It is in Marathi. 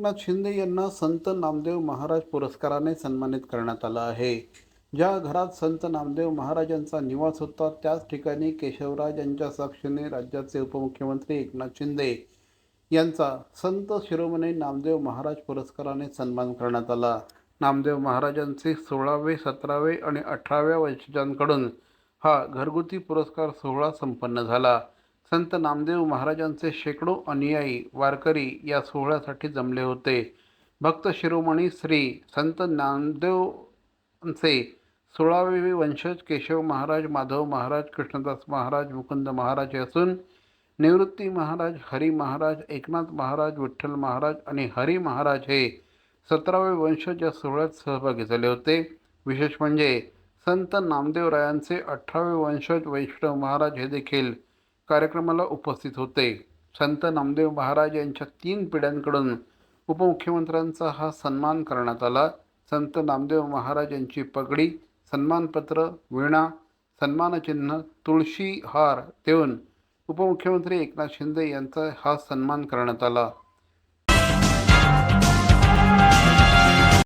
एकनाथ शिंदे यांना संत नामदेव महाराज पुरस्काराने सन्मानित करण्यात आलं आहे. ज्या घरात संत नामदेव महाराजांचा निवास होता त्याच ठिकाणी केशवराज यांच्या साक्षीने राज्याचे उपमुख्यमंत्री एकनाथ शिंदे यांचा संत शिरोमणी नामदेव महाराज पुरस्काराने सन्मान करण्यात आला. नामदेव महाराजांचे सोळावे सतरावे आणि अठराव्या वंशजांकडून हा घरगुती पुरस्कार सोहळा संपन्न झाला. संत नामदेव महाराजांचे शेकडो अनुयायी वारकरी या सोहळ्यासाठी जमले होते. भक्त शिरोमणी श्री संत नामदेवचे सोळावे वंशज केशव महाराज माधव महाराज कृष्णदास महाराज मुकुंद महाराज असून निवृत्ती महाराज हरी महाराज एकनाथ महाराज विठ्ठल महाराज आणि हरी महाराज हे सतरावे वंशज या सोहळ्यात सहभागी झाले होते. विशेष म्हणजे संत नामदेवरायांचे अठरावे वंशज वैष्णव महाराज हे देखील कार्यक्रमाला उपस्थित होते. संत नामदेव महाराज यांच्या तीन पिढ्यांकडून उपमुख्यमंत्र्यांचा हा सन्मान करण्यात आला. संत नामदेव महाराज यांची पगडी सन्मानपत्र वीणा सन्मानचिन्ह तुळशी हार देऊन उपमुख्यमंत्री एकनाथ शिंदे यांचा हा सन्मान करण्यात आला.